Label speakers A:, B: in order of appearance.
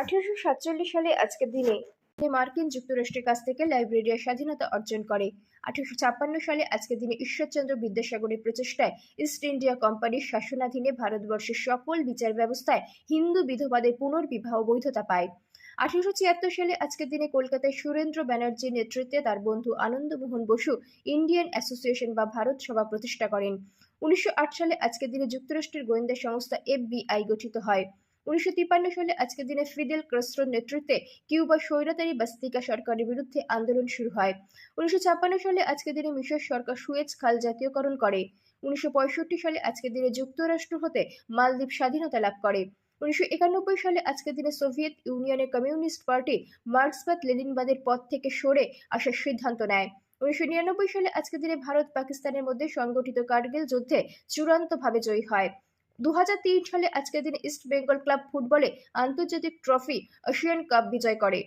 A: আঠারোশো সাতচল্লিশ সালে আজকের দিনে মার্কিন যুক্তরাষ্ট্রের কাছ থেকে লাইব্রেরিয়ার স্বাধীনতা অর্জন করে। আঠারোশো ছাপ্পান্ন সালে আজকের দিনে ঈশ্বরচন্দ্র বিদ্যাসাগরের প্রচেষ্টায় ইস্ট ইন্ডিয়া কোম্পানির শাসনাধীনে ভারতবর্ষের সকল বিচার ব্যবস্থায় হিন্দু বিধবাদের পুনর্বিবাহ বৈধতা পায়। আঠারোশো ছিয়াত্তর সালে আজকের দিনে কলকাতায় সুরেন্দ্র ব্যানার্জির নেতৃত্বে তার বন্ধু আনন্দমোহন বসু ইন্ডিয়ান অ্যাসোসিয়েশন বা ভারত সভা প্রতিষ্ঠা করেন। উনিশশো আট সালে আজকের দিনে যুক্তরাষ্ট্রের গোয়েন্দা সংস্থা এফবিআই গঠিত হয়। উনিশশো তিপ্পান্ন সালে আজকের দিনে ফিদেল ক্রাস্ট্রোর নেতৃত্বে কিউবা স্বৈরাচারী বাস্তিকা সরকারের বিরুদ্ধে আন্দোলন শুরু হয়। উনিশশো ছাপ্পান্ন সালে আজকের দিনে মিশর সরকার সুয়েজ খাল জাতীয়করণ করে। উনিশশো পঁয়ষট্টি সালে আজকের দিনে যুক্তরাষ্ট্র হতে মালদ্বীপ স্বাধীনতা লাভ করে। উনিশশো একানব্বই সালে আজকের দিনে সোভিয়েত ইউনিয়নের কমিউনিস্ট পার্টি মার্ক্সবাদ লেনিনবাদের পথ থেকে সরে আসার সিদ্ধান্ত নেয়। উনিশশো নিরানব্বই সালে আজকের দিনে ভারত পাকিস্তানের মধ্যে সংগঠিত কার্গিল যুদ্ধে চূড়ান্তভাবে জয়ী হয়। দু হাজার তিন সালে আজকের দিনে ইস্ট বেঙ্গল ক্লাব ফুটবলে আন্তর্জাতিক ট্রফি এশিয়ান কাপ বিজয় করে।